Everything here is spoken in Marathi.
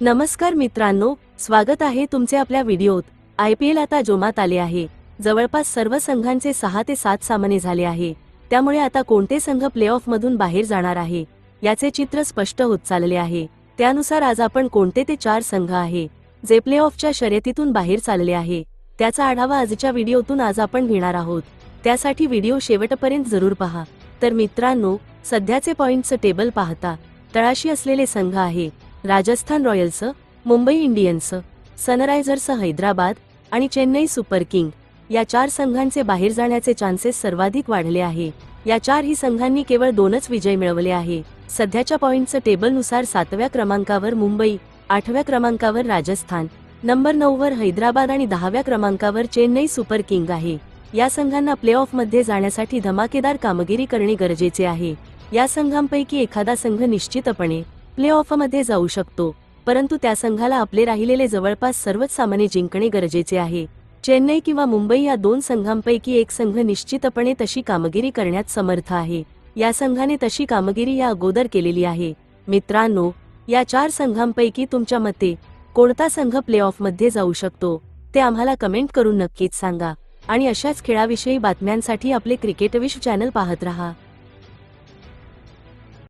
नमस्कार मित्रांनो स्वागत आहे तुमचे आपल्या व्हिडिओत. आय पी एल आता जोमात आले आहे. जवळपास सर्व संघांचे सहा ते सात सामने झाले आहे. त्यामुळे आता कोणते संघ प्लेऑफ मधून बाहेर जाणार आहे याचे चित्र स्पष्ट होत चालले आहे. त्यानुसार आज आपण कोणते ते चार संघ आहे जे प्लेऑफच्या शर्यतीतून बाहेर चालले आहे त्याचा आढावा आजच्या व्हिडिओतून आज आपण घेणार आहोत. त्यासाठी व्हिडिओ शेवटपर्यंत जरूर पहा. तर मित्रांनो सध्याचे पॉइंटचं टेबल पाहता. तळाशी असलेले संघ आहे Rajasthan Royals Mumbai Indians Sunrisers Hyderabad आणि चेन्नई सुपर किंग या चार संघांचे बाहेर जाण्याचे चान्सेस सर्वाधिक वाढले आहे. या चारही संघांनी केवळ दोनच विजय मिळवले आहे. सध्याच्या पॉईंटचं टेबलनुसार सातव्या क्रमांकावर मुंबई आठव्या क्रमांकावर राजस्थान नंबर नऊवर हैदराबाद आणि दहाव्या क्रमांकावर चेन्नई सुपर किंग आहे. या संघांना प्लेऑफमध्ये जाण्यासाठी धमाकेदार कामगिरी करणे गरजेचे आहे. या संघांपैकी एखादा संघ निश्चितपणे प्लेऑफमध्ये जाऊ शकतो. परंतु त्या संघाला आपले राहिलेले जवळपास सर्वच सामने जिंकणे गरजेचे आहे. चेन्नई किंवा मुंबई या दोन संघांपैकी एक संघ निश्चितपणे तशी कामगिरी करण्यात समर्थ आहे. या संघाने तशी कामगिरी या अगोदर केलेली आहे. मित्रांनो या चार संघांपैकी तुमच्या मते कोणता संघ प्लेऑफमध्ये जाऊ शकतो? ते आम्हाला कमेंट करून नक्कीच सांगा. आणि अशाच खेळाविषयी बातम्यांसाठी आपले क्रिकेटविश चॅनल पाहत रहा.